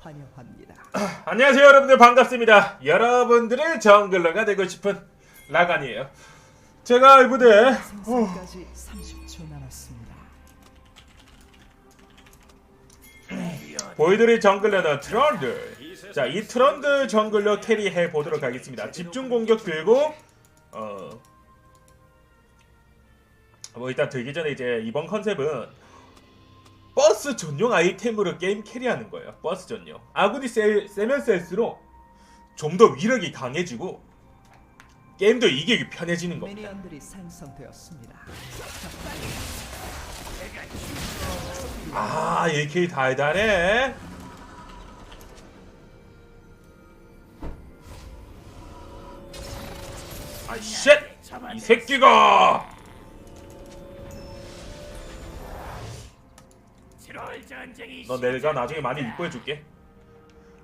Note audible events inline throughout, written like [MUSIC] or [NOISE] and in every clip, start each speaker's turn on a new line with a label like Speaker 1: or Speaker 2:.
Speaker 1: 환영합니다. [CLEARS THROAT]
Speaker 2: 안녕하세요 여러분들. 반갑습니다. 여러분들의 정글러가 되고 싶은 라간이에요. 제가 이 부대
Speaker 1: 생산까지 30초 남았습니다.
Speaker 2: 보여드릴 정글러는 트런드 자 이 트런드 정글러 캐리해 보도록 하겠습니다. 집중 공격 들고 어... 뭐 일단 들기 전에 이제 이번 컨셉은 버스 전용 아이템으로 게임 캐리하는 거예요 버스 전용 아군이 세, 세면 셀수록 좀 더 위력이 강해지고 게임도 이기기 편해지는 겁니다
Speaker 1: 미니언들이 생성되었습니다.
Speaker 2: 아, AK 달달해. 아, 쉣! 이 새끼가! 너 내가 나중에 많이 이뻐해 줄게.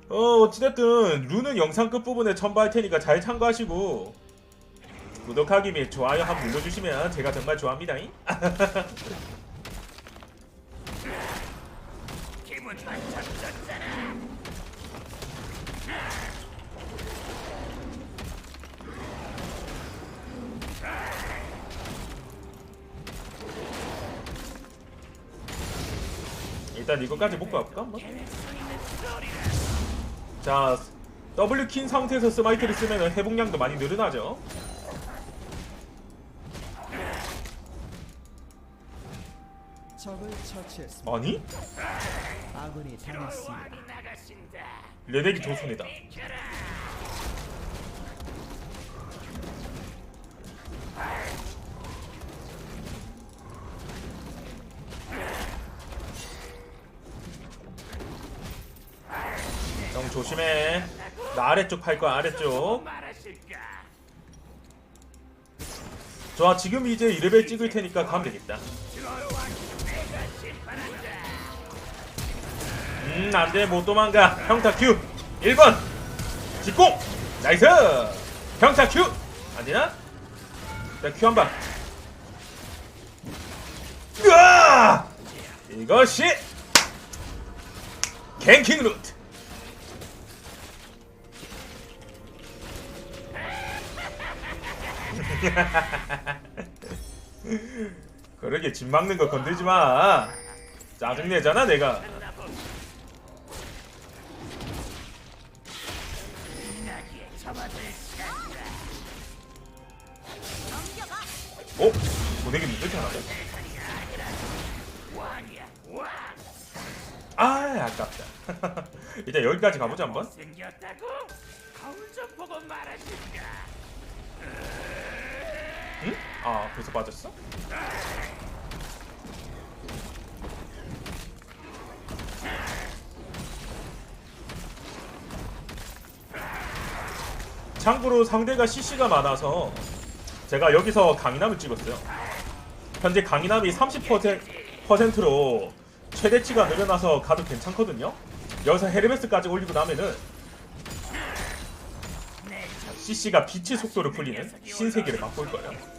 Speaker 2: 어, 어찌됐든, 룬은 영상 끝부분에 첨부할 테니까 잘 참고하시고, 구독하기 및 좋아요 한번 눌러주시면 제가 정말 좋아합니다 [LAUGHS] 일단 이거까지 먹고 갈까 한번? 자 W 킨 상태에서 스마이트를 쓰면 회복량도 많이 늘어나죠. 아니? 레넥이 조선이다 형 조심해. 나 아래쪽 팔 거야 아래쪽. 좋아 지금 이제 2레벨 찍을 테니까 가면 되겠다. 음 안돼. 못 도망가. 평타 큐 1번. 직공. 나이스. 평타 큐 안되나? 자큐 한방. 으아! 이것이 갱킹 루트 [LAUGHS] 그러게 집 막는 거 건들지 마. 짜증내잖아 내가. 어? 늦게 하나 아 아깝다. [LAUGHS] 일단 여기까지 가보자 한번 아 벌써 빠졌어? 참고로 상대가 CC가 많아서 제가 여기서 강인함을 찍었어요. 현재 강인함이 30%로 최대치가 늘어나서 가도 괜찮거든요. 여기서 헤르메스까지 올리고 나면은 CC가 빛의 속도로 풀리는 신세계를 맛볼 거예요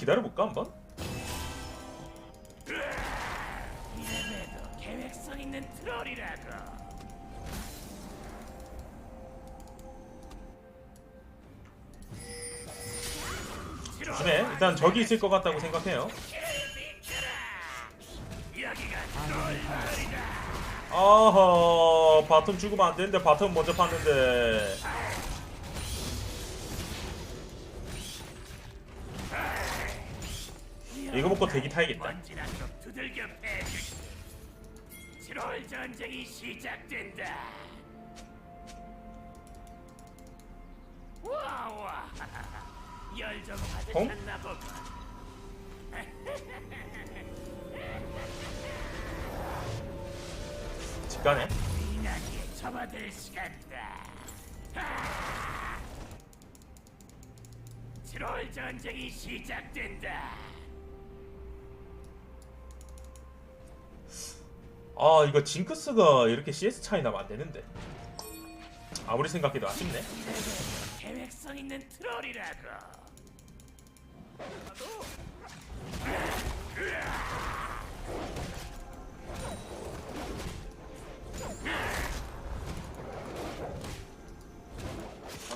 Speaker 2: 기다려볼까 한번?
Speaker 3: 계획성.
Speaker 2: 조심해 일단 적이 있을 것 같다고 생각해요. 아하 바텀 죽으면 안 되는데 바텀 먼저 팠는데 이거 먹고 대기 타야겠다.
Speaker 3: 트롤 전쟁이 시작된다. 와와. 열좀 받으셨나 보군.
Speaker 2: 직관해
Speaker 3: 이나기에 접어들 시간다. 하! 트롤 전쟁이 시작된다.
Speaker 2: 아 이거 징크스가 이렇게 CS 차이 나면 안 되는데 아무리 생각해도 아쉽네.
Speaker 3: 계획성 있는 트롤이라고.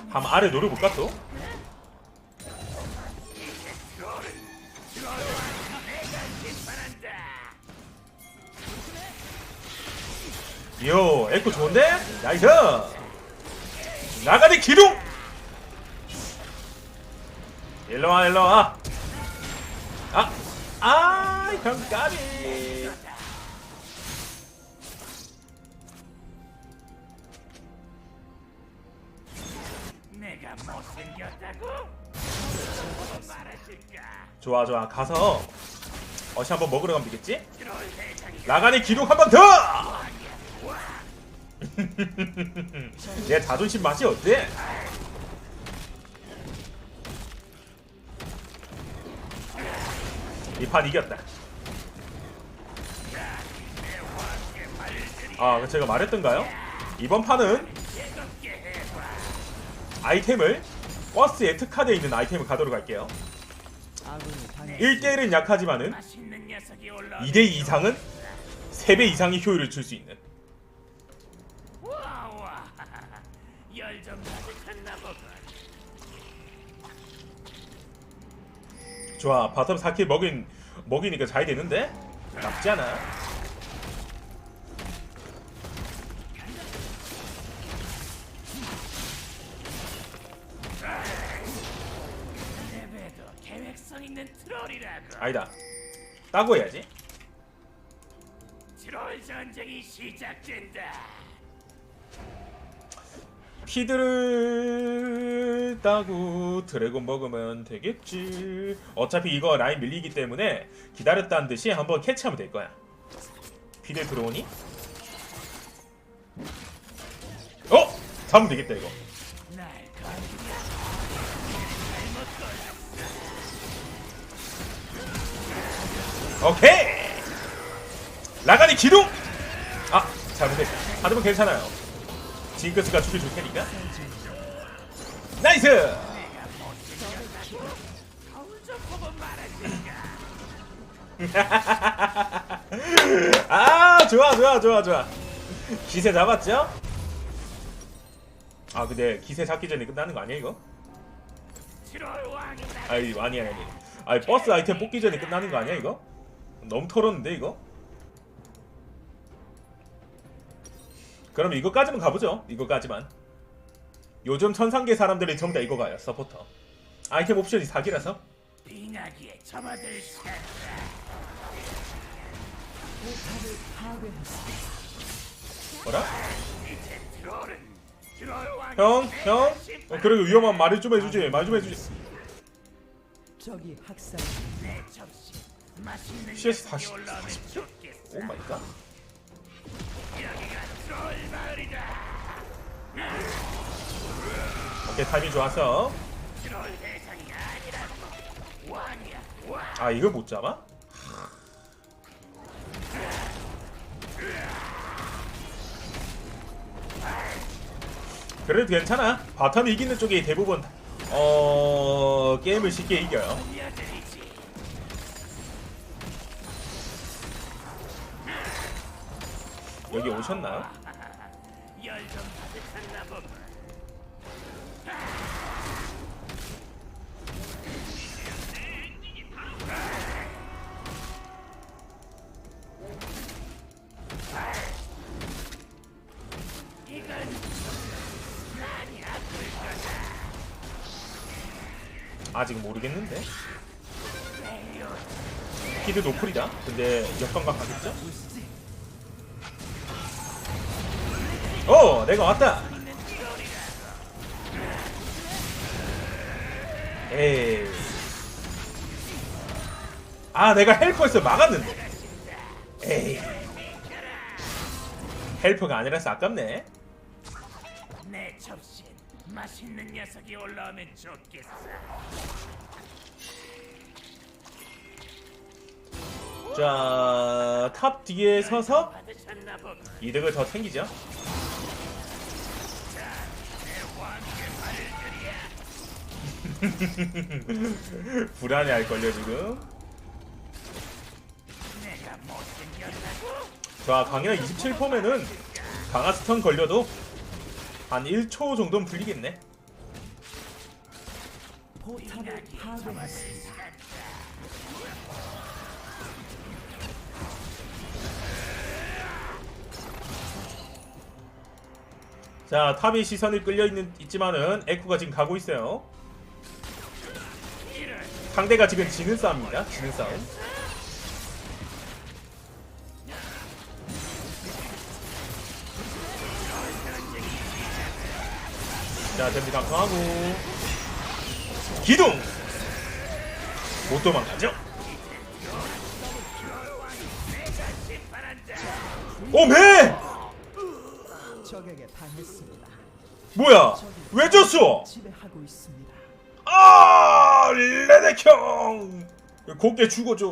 Speaker 2: 한번 아래 노려볼까 또? 요 에코 좋은데? 나이스! 나가리 기둥! 일로와 일로와 아! 아! 형 까비
Speaker 3: 내가 못생겼다고? 말하실까?
Speaker 2: 좋아 좋아 가서 어시 한번 먹으러 가면 되겠지? 나가리 기둥 한번 더! [LAUGHS] 내 자존심 맛이 어때? 이 판 이겼다. 아, 제가 말했던가요? 이번 판은 아이템을 버스에 특화되어 있는 아이템을 가도록 할게요.
Speaker 1: 아군이 당했습니다.
Speaker 2: 1대1은 약하지만은
Speaker 3: 맛있는 녀석이 올라.
Speaker 2: 2대2 이상은 3배 이상의 효율을 줄 수 있는 좋아 바텀 4킬 먹인 먹이니까 잘 되는데 나쁘지 않아. 아니다 따고 해야지
Speaker 3: 트롤 전쟁이 시작된다.
Speaker 2: 피드를 따고 드래곤 먹으면 되겠지 어차피 이거 라인 밀리기 때문에 기다렸다는 듯이 한번 캐치하면 될 거야 피드 들어오니? 어? 잡으면 되겠다 이거. 오케이 라가니 기둥 아 잘못했다 하드면 괜찮아요 징크스가 죽여 줄 테니까 나이스? [LAUGHS] 아 좋아 좋아 좋아 좋아 기세 잡았죠? 아 근데 기세 잡기 전에 끝나는 거 아니야 이거? 아이 아니야 아니 아니 버스 아이템 뽑기 전에 끝나는 거 아니야 이거? 너무 털었는데 이거? 그럼 이거까지만 가보죠 이거까지만 요즘 천상계 사람들이 전부 다 이거 가요 서포터 아이템 옵션이 사기라서
Speaker 3: 빙하기에 접어들.
Speaker 2: 뭐라? 형? 형? 어, 그래 위험한 말을 좀 해주지 말 좀 해주지
Speaker 1: 적이 학살.
Speaker 3: 내 접시 맛있는
Speaker 2: CS
Speaker 3: 녀석이
Speaker 2: 40,
Speaker 3: 올라오면
Speaker 2: 40.
Speaker 3: 좋겠어.
Speaker 2: 오 마이 갓 오케이 타이밍 좋았어.
Speaker 3: 아
Speaker 2: 이걸 못 잡아? 그래도 괜찮아 바텀 이기는 쪽이 대부분 어 게임을 쉽게 이겨요 여기 오셨나요? 아직 모르겠는데 피드 노플이다 근데 역광각 가겠죠? 어 내가 왔다. 에이 아 내가 헬퍼에서 막았는데 에이 헬퍼가 아니라서 아깝네
Speaker 3: 내 접시엔 맛있는 녀석이 올라오면 좋겠어.
Speaker 2: 자, 탑 뒤에 서서. 이득을 더 챙기죠.
Speaker 3: 자, [LAUGHS]
Speaker 2: 불안해 할걸요 지금
Speaker 3: 내가 못생겼다고?
Speaker 2: 자 강이나 27%면은 강화 스턴 걸려도 한 1초 정도는
Speaker 1: 파괴했습니다.
Speaker 2: 자 탑이 시선이 끌려 있는 있지만은 에코가 지금 가고 있어요 상대가 지금 지는 싸움입니다. 지는 싸움. 자 댐지 감성하고. 기둥! 못 도망가죠?
Speaker 1: 적에게 당했습니다.
Speaker 2: 뭐야 왜 졌어. 아 레넥형 곱게 죽어줘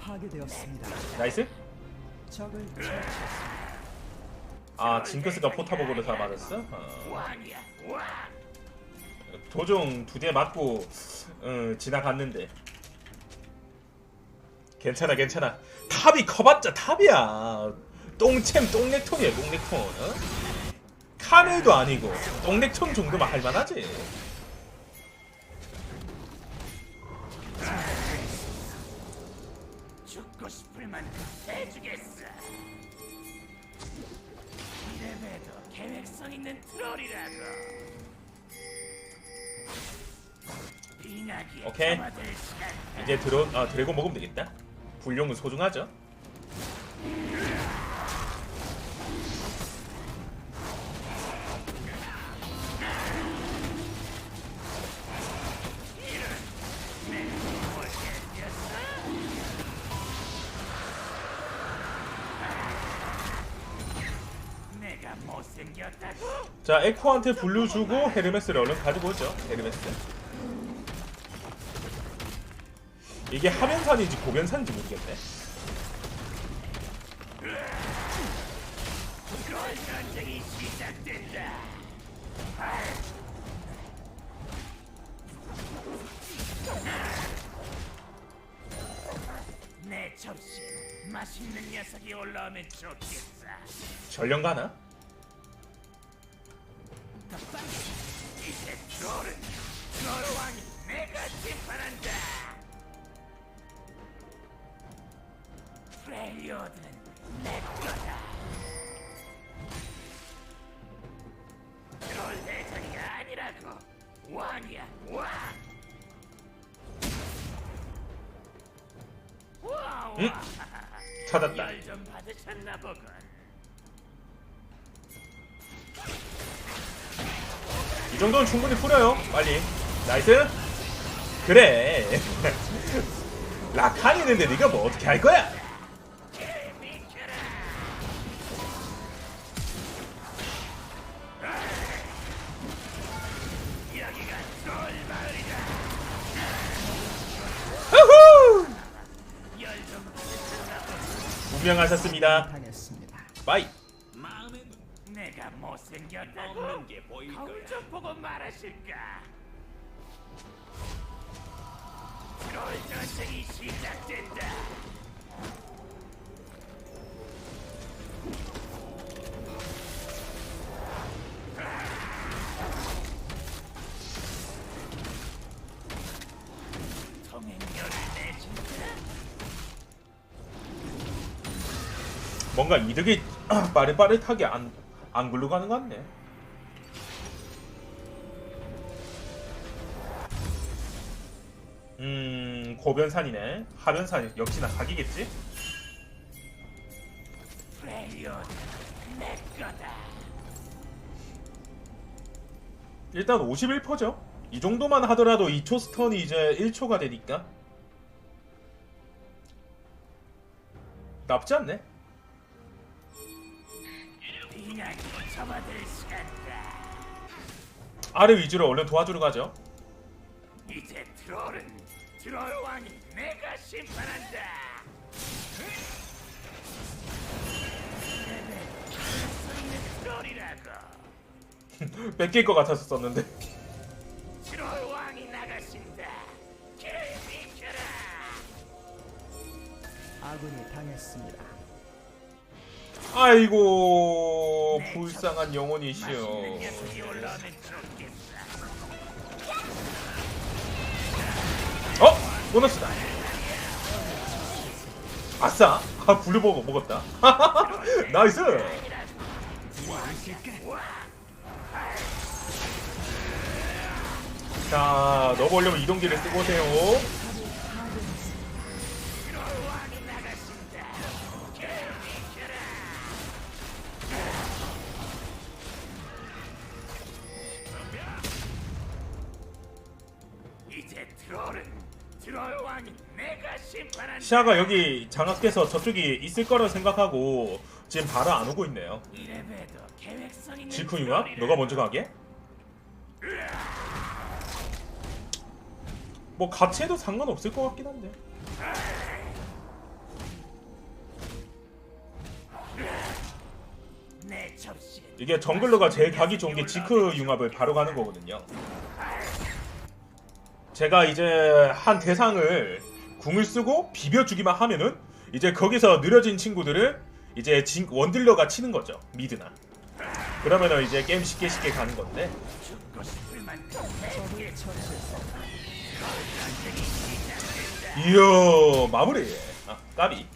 Speaker 1: 파괴되었습니다.
Speaker 2: 나이스
Speaker 1: 적을 처치했습니다.
Speaker 2: 아 징크스가 포탑업으로 다 맞았어 어. 도종 두 대 맞고 어, 지나갔는데. 괜찮아 괜찮아. 탑이 커봤자 탑이야. 똥챔 똥넥톤이야 똥넥톤 어? 카멜도 아니고 똥넥톤 정도만 할만하지.
Speaker 3: 계획성 있는 트롤이라고
Speaker 2: 오케이. 이제 드론 아 드래곤 먹으면 되겠다 불용은 소중하죠? 자 에코한테 블루 주고 헤르메스를 얼른 가지고 오죠 헤르메스 이게 하면산인지 고변산인지 모르겠네.
Speaker 3: 내 접시에 맛있는 녀석이 올라오면 좋겠어.
Speaker 2: 전령 가나?
Speaker 3: 이제 트롤은 트롤 왕이 내가 심판한다 프렐리오드는 내 거다 트롤 대장이가 아니라고 왕이야 왕 와 와
Speaker 2: 응? 찾았다
Speaker 3: 열좀 받으셨나 보군
Speaker 2: 이 정도는 충분히 풀어요. 빨리. 나이스. 그래. [LAUGHS] 라칸 있는데 네가 뭐 어떻게 할 거야? 분명하셨습니다.
Speaker 1: 당했습니다.
Speaker 2: 빠이.
Speaker 3: 내가 못생겼다고 없는 게 보일 거야. 좀 보고 말하실까? 트롤 전쟁이 시작된다.
Speaker 2: 뭔가 이득이 [CLEARS THROAT] 빠릿빠릿하게 안, 안 굴러가는 것 같네. 음, 고변산이네. 하변산 역시나
Speaker 3: 거다.
Speaker 2: 일단 51%죠. 이 정도만 하더라도 2초 스턴이 이제 1초가 되니까 나쁘지 않네. 아래 위주로 얼른 도와주러 가죠.
Speaker 3: 이 트롤은 트롤 왕이 내가 심판한다. 트롤이라고 [LAUGHS]
Speaker 2: 뺏길 것 같아서 썼는데.
Speaker 3: 트롤 왕이 나가신다. 길 비켜라.
Speaker 1: 아군이 당했습니다.
Speaker 2: 아이고 불쌍한 영혼이시여. 보너스다. 아싸. 아 블루버거 먹었다. [LAUGHS] 나이스. 자 넣어보려면 이동기를 쓰고 오세요. 시아가 여기 장악해서 저쪽이 있을 거라 생각하고 지금 바로 안 오고 있네요. 지크 융합? 너가 먼저 가게? 뭐 같이 해도 상관없을 것 같긴 한데. 이게 정글러가 제일 가기 좋은 게 지크 융합을 바로 가는 거거든요. 제가 이제 한 대상을 궁을 쓰고 비벼주기만 하면은 이제 거기서 느려진 친구들을 이제 진, 원딜러가 치는 거죠 미드나. 그러면은 이제 게임 쉽게 쉽게 가는 건데. 이야 마무리. 아 까비.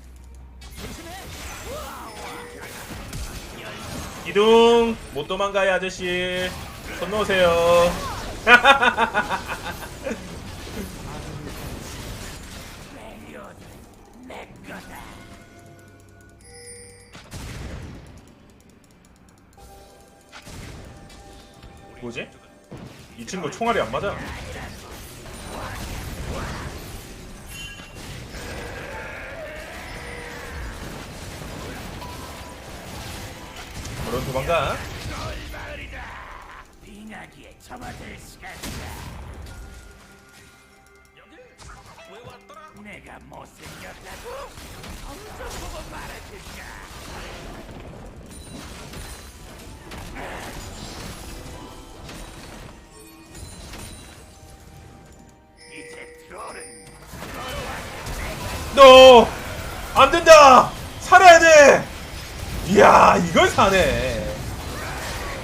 Speaker 2: 이동 못 도망가요 아저씨. 손 놓으세요. [LAUGHS] 뭐지? 이 친구 총알이 안 맞아. 물론 도망가.
Speaker 3: 내가 못생겼다고? 엄청 보고 말해줄까?
Speaker 2: 너! 안 된다! 살아야 돼! 이야, 이걸 사네.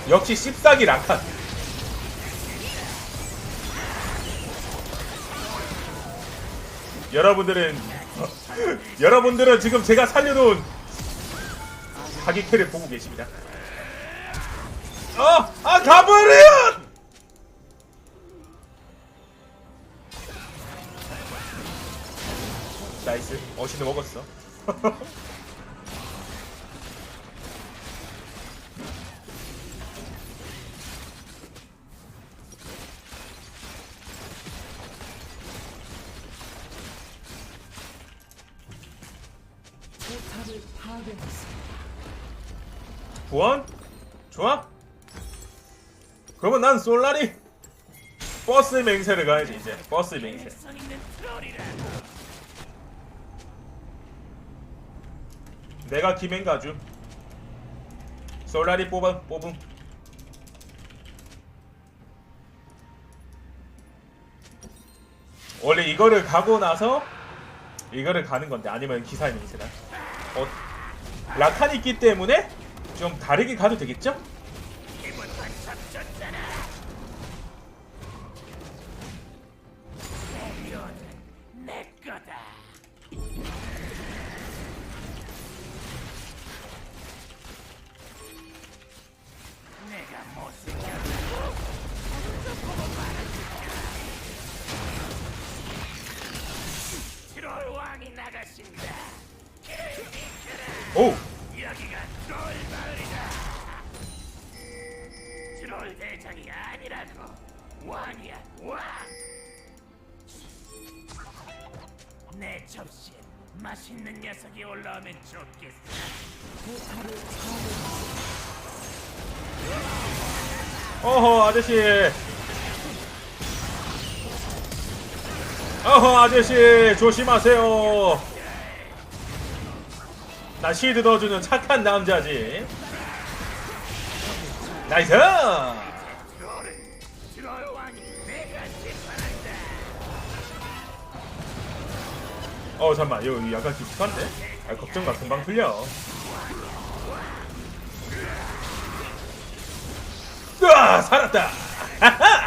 Speaker 2: 역시 씹사기 라칸. 여러분들은, [LAUGHS] 여러분들은 지금 제가 살려놓은 사기 캐를 보고 계십니다. 아! 아, 가버려! 어시는 먹었어. 구원? 좋아? 그러면 난 솔라리 버스 맹세를 가야지 이제 버스 맹세
Speaker 3: 계획성 있는 트롤이라.
Speaker 2: 내가 김행가주 솔라리 뽑아 뽑음. 원래 이거를 가고 나서 이거를 가는 건데 아니면 기사의 맹세나 어, 라칸이 있기 때문에 좀 다르게 가도 되겠죠?
Speaker 3: 트롤 대장이 아니라고 왕이야 왕. 내 접시에 맛있는 녀석이 올라오면 좋겠어.
Speaker 2: 어허 아저씨 어허 아저씨 조심하세요 나 실드 넣어주는 착한 남자지 나이스. 어 잠만 이거 약간 깊숙한데? 아 걱정 마 금방 풀려 으아 살았다 하하!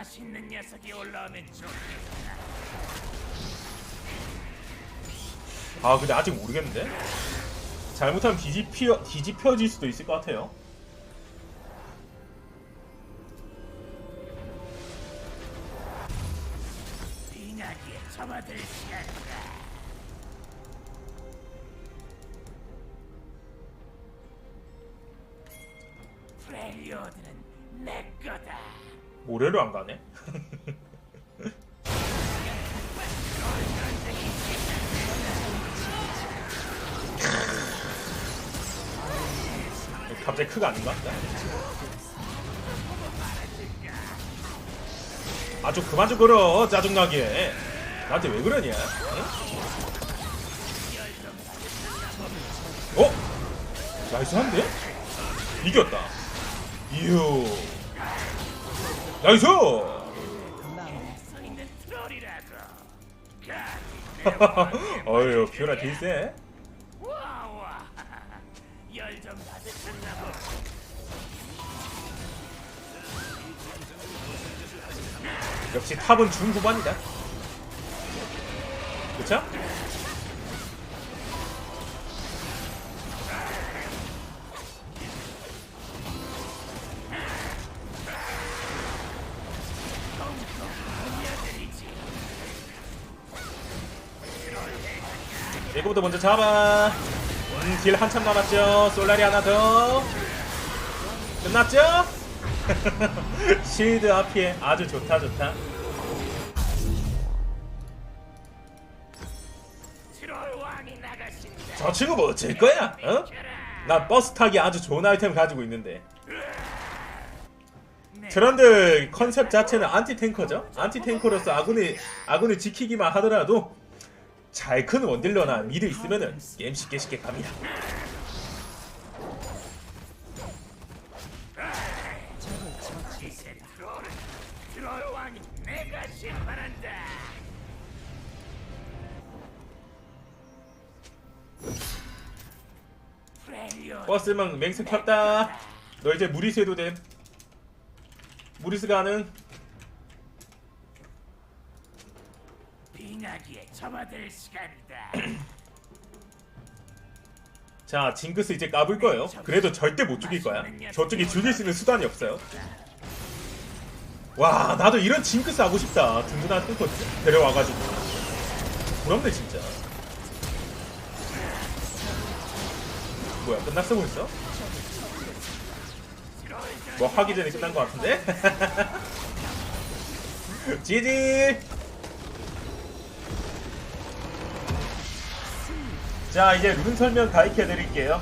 Speaker 3: 맛있는 녀석이 올라오면 좋겠다.
Speaker 2: 아 근데 아직 모르겠는데? 잘못하면 뒤집혀, 뒤집혀질 수도 있을 것 같아요 안 가네? [LAUGHS] 갑자기 크가 아닌 것 같다. 아주 그만 좀 걸어 짜증나게. 나한테 왜 그러냐? 어? 어? 나이스한데? 이겼다. 이유. 나이스! [LAUGHS] 어휴, 피오라 딜세. 역시 탑은 중후반이다. 그쵸? 이거부터 먼저 잡아. 음, 딜 한참 남았죠. 솔라리 하나 더. 끝났죠? [LAUGHS] 실드 앞에 아주 좋다 좋다. 저 친구 뭐 어쩔 거야? 어? 나 버스 타기 아주 좋은 아이템 가지고 있는데. 트런드 컨셉 자체는 안티 탱커죠. 안티 탱커로서 아군이 아군을 지키기만 하더라도 잘 큰 원딜러나 미드 있으면은 게임 쉽게 쉽게 갑니다. 버스만 맹세 켰다. 너 이제 무리수 해도 돼. 무리수 가능.
Speaker 3: 빙하기에 접어들 시간이다. [CLEARS THROAT]
Speaker 2: 자, 징크스 이제 까불 거예요. 그래도 절대 못 죽일 거야. 저쪽이 죽일 수 있는 수단이 없어요. 와, 나도 이런 징크스 하고 싶다. 든든한 탱커 데려와가지고. 부럽네, 진짜. 뭐야, 끝났어 벌써? 뭐 하기 전에 끝난 것 같은데? [LAUGHS] 지지! 자 이제 룬 설명 가르쳐 드릴게요.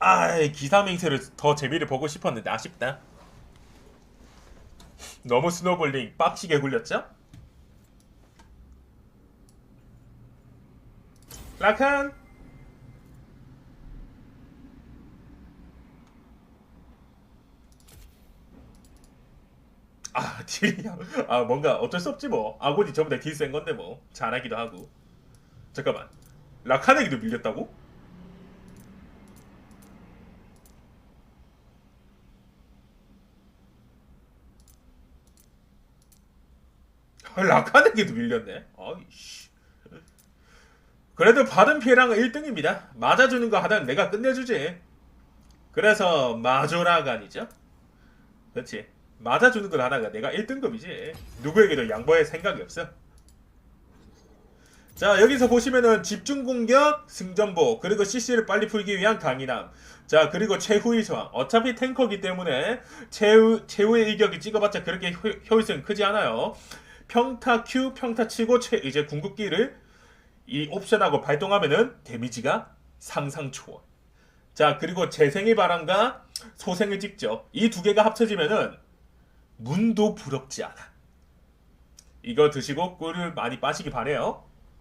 Speaker 2: 아 기사맹세를 더 재미를 보고 싶었는데 아쉽다. 너무 스노볼링 빡시게 굴렸죠? 라칸! 아 [LAUGHS] 딜이 아 뭔가 어쩔 수 없지 뭐. 아군이 저보다 딜 센 건데 뭐. 잘하기도 하고. 잠깐만 라칸에게도 밀렸다고? 아, 라칸에게도 밀렸네. 아이씨. 그래도 받은 피해량은 1등입니다. 맞아주는 거 하다는 내가 끝내주지. 그래서 마조라간이죠. 그렇지. 맞아주는 걸 하다가 내가 1등급이지. 누구에게도 양보할 생각이 없어. 자 여기서 보시면은 집중 공격 승전보 그리고 CC를 빨리 풀기 위한 강인함 자 그리고 최후의 저항 어차피 탱커기 때문에 최후, 최후의 일격이 찍어봤자 그렇게 효, 효율성이 크지 않아요 평타 Q 평타 치고 최, 이제 궁극기를 이 옵션하고 발동하면은 데미지가 상상 초월. 자 그리고 재생의 바람과 소생을 찍죠. 이 두 개가 합쳐지면은 문도 부럽지 않아. 이거 드시고 꿀을 많이 빠시기 바래요.